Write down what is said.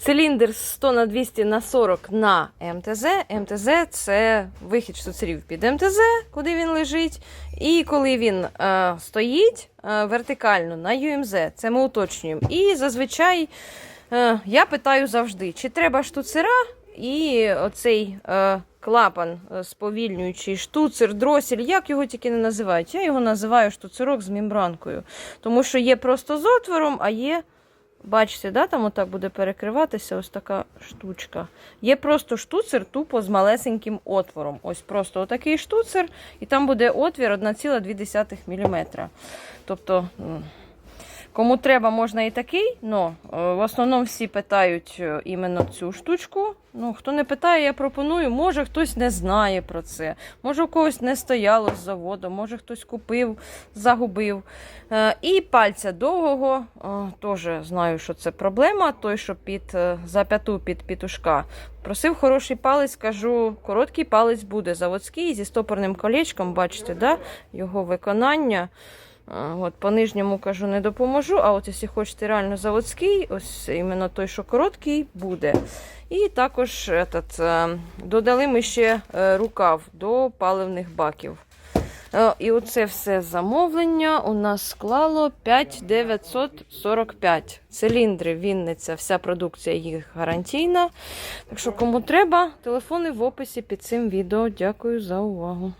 Циліндр 100 на 200 на 40 на МТЗ. МТЗ це вихід штуцерів під МТЗ, куди він лежить. І коли він е, стоїть е, вертикально на ЮМЗ, це ми уточнюємо. І зазвичай е, я питаю завжди, чи треба штуцера і оцей е, клапан е, сповільнюючий штуцер, дросель, як його тільки не називають. Я його називаю штуцерок з мембранкою. Тому що є просто з отвором, а є. Бачите, да, там отак буде перекриватися ось така штучка. Є просто штуцер тупо з малесеньким отвором. Ось просто отакий штуцер, і там буде отвір 1,2 мм. Тобто, кому треба, можна і такий, але в основному всі питають е, іменно цю штучку. Ну, хто не питає, я пропоную. Може хтось не знає про це, може у когось не стояло з заводу, може хтось купив, загубив. Е, І пальця довгого, е, теж знаю, що це проблема. Той, що під зап'яту під пітушка. Просив хороший палець, кажу, короткий палець буде заводський зі стопорним колечком, бачите, да? його виконання. От, по нижньому кажу, не допоможу. А от якщо хочете реально заводський, ось іменно той, що короткий, буде. І також этот, е, додали ми ще е, рукав до паливних баків. Е, І оце все замовлення у нас склало 5945. Циліндри, Вінниця, вся продукція їх гарантійна. Так що, кому треба, телефони в описі під цим відео. Дякую за увагу.